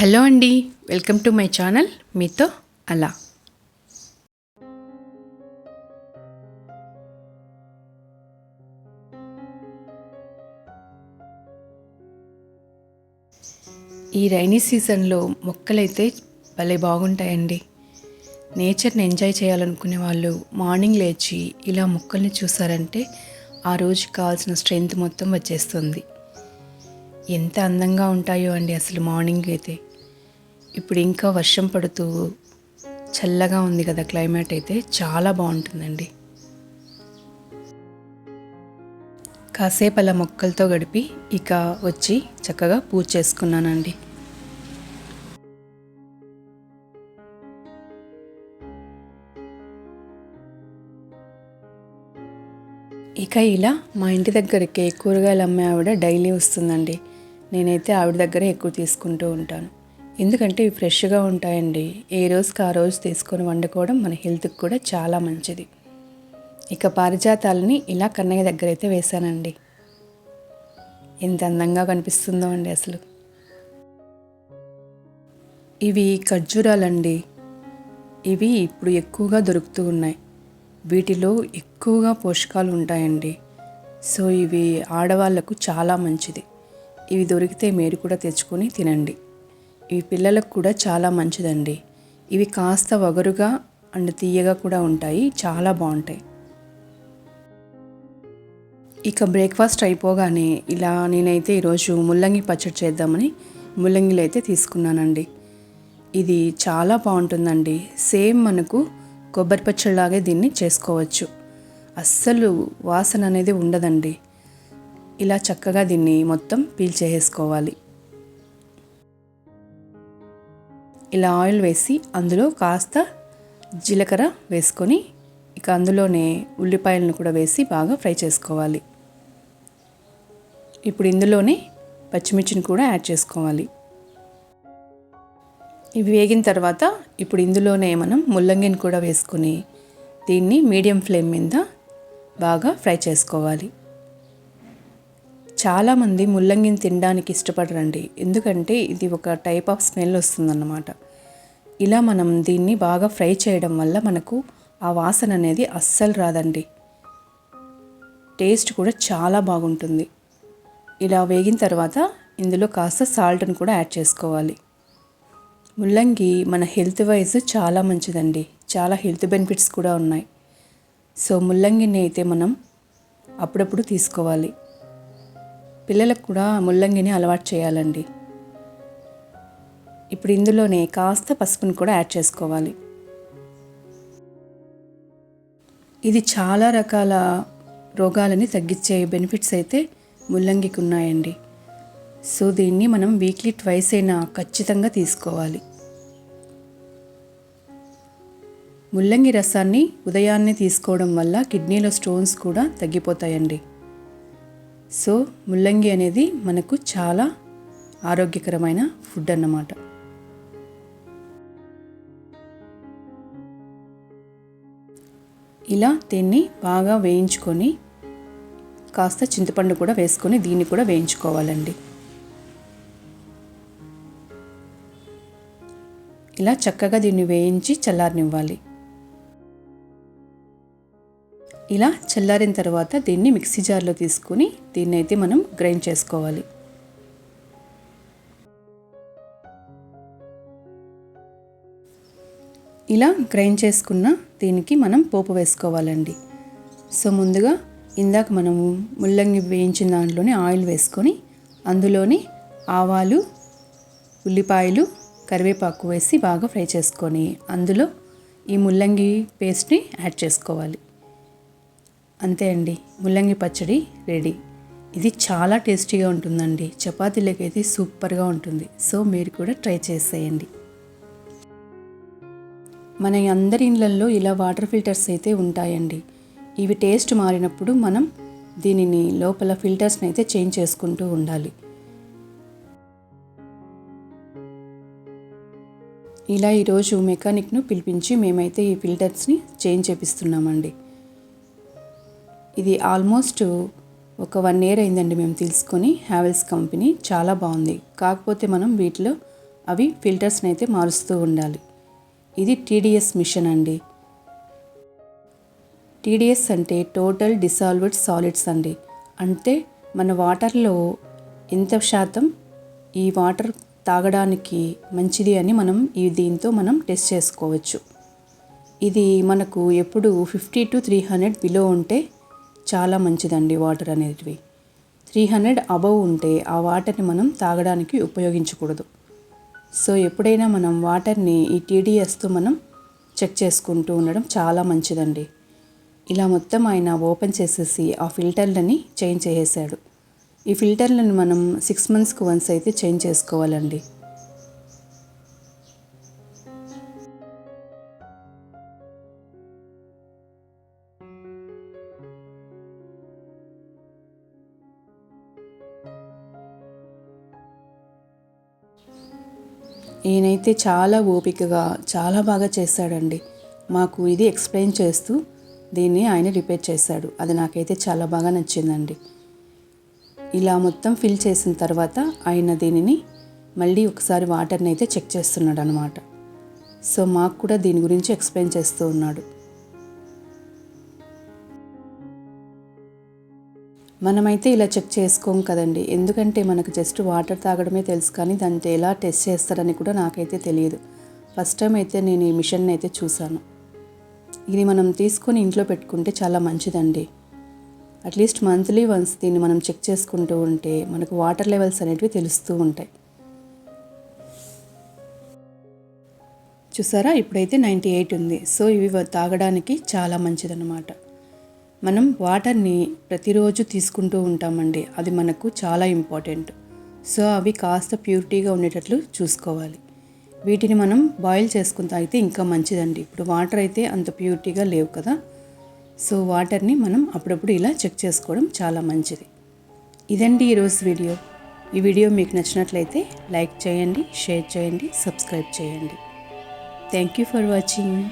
Hello అండి welcome to my channel మీతో అలా. ఈ రైనీ సీజన్లో మొక్కలైతే భలే బాగుంటాయండి. నేచర్ని ఎంజాయ్ చేయాలనుకునే వాళ్ళు మార్నింగ్ లేచి ఇలా మొక్కల్ని చూసారంటే ఆ రోజు కావాల్సిన స్ట్రెంగ్త్ మొత్తం వచ్చేస్తుంది. ఎంత అందంగా ఉంటాయో అండి అసలు మార్నింగ్ అయితే. ఇప్పుడు ఇంకా వర్షం పడుతూ చల్లగా ఉంది కదా క్లైమేట్ అయితే చాలా బాగుంటుందండి. కాసేపు అలా మొక్కలతో గడిపి ఇక వచ్చి చక్కగా పూజ చేసుకున్నానండి. ఇక ఇలా మా ఇంటి దగ్గరికి కూరగాయలు అమ్మే ఆవిడ డైలీ వస్తుందండి. నేనైతే ఆవిడ దగ్గరే ఎక్కువ తీసుకుంటూ ఉంటాను. ఎందుకంటే ఇవి ఫ్రెష్గా ఉంటాయండి. ఏ రోజుకి ఆ రోజు తీసుకొని వండుకోవడం మన హెల్త్కి కూడా చాలా మంచిది. ఇక పారిజాతాలని ఇలా కన్నయ్య దగ్గర అయితే వేశానండి. ఎంత అందంగా కనిపిస్తుందో అండి అసలు. ఇవి ఖర్జూరాలండి. ఇవి ఇప్పుడు ఎక్కువగా దొరుకుతూ ఉన్నాయి. వీటిలో ఎక్కువగా పోషకాలు ఉంటాయండి. సో ఇవి ఆడవాళ్ళకు చాలా మంచిది. ఇవి దొరికితే మీరు కూడా తెచ్చుకొని తినండి. ఇవి పిల్లలకు కూడా చాలా మంచిదండి. ఇవి కాస్త వగరుగా అండ్ తీయగా కూడా ఉంటాయి. చాలా బాగుంటాయి. ఇక బ్రేక్ఫాస్ట్ అయిపోగానే ఇలా నేనైతే ఈరోజు ముల్లంగి పచ్చడి చేద్దామని ముల్లంగిలు అయితే తీసుకున్నానండి. ఇది చాలా బాగుంటుందండి. సేమ్ మనకు కొబ్బరి పచ్చడిలాగే దీన్ని చేసుకోవచ్చు. అస్సలు వాసన అనేది ఉండదండి. ఇలా చక్కగా దీన్ని మొత్తం పీల్చేసుకోవాలి ఇలా ఆయిల్ వేసి అందులో కాస్త జీలకర్ర వేసుకొని ఇక అందులోనే ఉల్లిపాయలను కూడా వేసి బాగా ఫ్రై చేసుకోవాలి. ఇప్పుడు ఇందులోనే పచ్చిమిర్చిని కూడా యాడ్ చేసుకోవాలి. ఇవి వేగిన తర్వాత ఇప్పుడు ఇందులోనే మనం ముల్లంగిని కూడా వేసుకుని దీన్ని మీడియం ఫ్లేమ్ మీద బాగా ఫ్రై చేసుకోవాలి. చాలామంది ముల్లంగిని తినడానికి ఇష్టపడరండి. ఎందుకంటే ఇది ఒక టైప్ ఆఫ్ స్మెల్ వస్తుందన్నమాట. ఇలా మనం దీన్ని బాగా ఫ్రై చేయడం వల్ల మనకు ఆ వాసన అనేది అస్సలు రాదండి. టేస్ట్ కూడా చాలా బాగుంటుంది. ఇలా వేగిన తర్వాత ఇందులో కాస్త సాల్ట్ని కూడా యాడ్ చేసుకోవాలి. ముల్లంగి మన హెల్త్ వైజ్ చాలా మంచిదండి. చాలా హెల్త్ బెనిఫిట్స్ కూడా ఉన్నాయి. సో ముల్లంగిని అయితే మనం అప్పుడప్పుడు తీసుకోవాలి. పిల్లలకు కూడా ముల్లంగిని అలవాటు చేయాలండి. ఇప్పుడు ఇందులోనే కాస్త పసుపును కూడా యాడ్ చేసుకోవాలి. ఇది చాలా రకాల రోగాలని తగ్గించే బెనిఫిట్స్ అయితే ముల్లంగికి ఉన్నాయండి. సో దీన్ని మనం వీక్లీ ట్వైస్ అయినా ఖచ్చితంగా తీసుకోవాలి. ముల్లంగి రసాన్ని ఉదయాన్నే తీసుకోవడం వల్ల కిడ్నీలో స్టోన్స్ కూడా తగ్గిపోతాయండి. సో ముల్లంగి అనేది మనకు చాలా ఆరోగ్యకరమైన ఫుడ్ అన్నమాట. ఇలా దీన్ని బాగా వేయించుకొని కాస్త చింతపండు కూడా వేసుకొని దీన్ని కూడా వేయించుకోవాలండి. ఇలా చక్కగా దీన్ని వేయించి చల్లారనివ్వాలి. ఇలా చల్లారిన తర్వాత దీన్ని మిక్సీ జార్లో తీసుకుని దీన్ని అయితే మనం గ్రైండ్ చేసుకోవాలి. ఇలా గ్రైండ్ చేసుకున్న దీనికి మనం పోపు వేసుకోవాలండి. సో ముందుగా ఇందాక మనము ముల్లంగి వేయించిన దాంట్లోనే ఆయిల్ వేసుకొని అందులోని ఆవాలు ఉల్లిపాయలు కరివేపాకు వేసి బాగా ఫ్రై చేసుకొని అందులో ఈ ముల్లంగి పేస్ట్ని యాడ్ చేసుకోవాలి. అంతే అండి. ముల్లంగి పచ్చడి రెడీ. ఇది చాలా టేస్టీగా ఉంటుందండి. చపాతీలకైతే సూపర్గా ఉంటుంది. సో మీరు కూడా ట్రై చేసేయండి. మన అందరి ఇళ్ళల్లో ఇలా వాటర్ ఫిల్టర్స్ అయితే ఉంటాయండి. ఇవి టేస్ట్ మారినప్పుడు మనం దీనిని లోపల ఫిల్టర్స్ని అయితే చేంజ్ చేసుకుంటూ ఉండాలి. ఇలా ఈరోజు మెకానిక్ను పిలిపించి మేమైతే ఈ ఫిల్టర్స్ని చేంజ్ చేపిస్తున్నామండి. ఇది ఆల్మోస్ట్ ఒక వన్ ఇయర్ అయిందండి మేము తీసుకొని హ్యావెల్స్ కంపెనీ. చాలా బాగుంది. కాకపోతే మనం వీటిలో అవి ఫిల్టర్స్ని అయితే మారుస్తూ ఉండాలి. ఇది టీడీఎస్ మిషన్ అండి. టీడీఎస్ అంటే టోటల్ డిసాల్వ్డ్ సాలిడ్స్ అండి. అంటే మన వాటర్లో ఎంత శాతం ఈ వాటర్ తాగడానికి మంచిది అని మనం ఈ దీంతో మనం టెస్ట్ చేసుకోవచ్చు. ఇది మనకు ఎప్పుడు fifty to three hundred below ఉంటే చాలా మంచిదండి వాటర్ అనేటివి. త్రీ హండ్రెడ్ అబవ్ ఉంటే ఆ వాటర్ని మనం తాగడానికి ఉపయోగించకూడదు. సో ఎప్పుడైనా మనం వాటర్ని ఈ టీడీఎస్తో మనం చెక్ చేసుకుంటూ ఉండడం చాలా మంచిదండి. ఇలా మొత్తం ఆయన ఓపెన్ చేసేసి ఆ ఫిల్టర్లని చేంజ్ చేసేసాడు. ఈ ఫిల్టర్లను మనం సిక్స్ మంత్స్కి వన్స్ అయితే చేంజ్ చేసుకోవాలండి. ఈయనైతే చాలా ఓపికగా చాలా బాగా చేశాడండి మాకు ఇది ఎక్స్ప్లెయిన్ చేస్తూ దీన్ని ఆయన రిపేర్ చేశాడు. అది నాకైతే చాలా బాగా నచ్చిందండి. ఇలా మొత్తం ఫిల్ చేసిన తర్వాత ఆయన దీనిని మళ్ళీ ఒకసారి వాటర్ని అయితే చెక్ చేస్తున్నాడు అనమాట సో మాకు కూడా దీని గురించి ఎక్స్ప్లెయిన్ చేస్తూ ఉన్నాడు. మనమైతే ఇలా చెక్ చేసుకోం కదండి. ఎందుకంటే మనకు జస్ట్ వాటర్ తాగడమే తెలుసు కానీ దాన్ని ఎలా టెస్ట్ చేస్తారని కూడా నాకైతే తెలియదు. ఫస్ట్ టైం అయితే నేను ఈ మిషన్ అయితే చూశాను. ఇది మనం తీసుకొని ఇంట్లో పెట్టుకుంటే చాలా మంచిదండి. అట్లీస్ట్ మంత్లీ వన్స్ దీన్ని మనం చెక్ చేసుకుంటూ ఉంటే మనకు వాటర్ లెవెల్స్ అనేటివి తెలుస్తూ ఉంటాయి. చూసారా? ఇప్పుడైతే నైంటీ ఎయిట్ ఉంది. సో ఇవి తాగడానికి చాలా మంచిదన్నమాట. మనం వాటర్ని ప్రతిరోజు తీసుకుంటూ ఉంటామండి. అది మనకు చాలా ఇంపార్టెంట్. సో అవి కాస్త ప్యూరిటీగా ఉండేటట్లు చూసుకోవాలి. వీటిని మనం బాయిల్ చేసుకుని తాగితే ఇంకా మంచిదండి. ఇప్పుడు వాటర్ అయితే అంత ప్యూరిటీగా లేవు కదా. సో వాటర్ని మనం అప్పుడప్పుడు ఇలా చెక్ చేసుకోవడం చాలా మంచిది. ఇదండి ఈరోజు వీడియో. ఈ వీడియో మీకు నచ్చినట్లయితే లైక్ చేయండి షేర్ చేయండి సబ్స్క్రైబ్ చేయండి. Thank you for watching.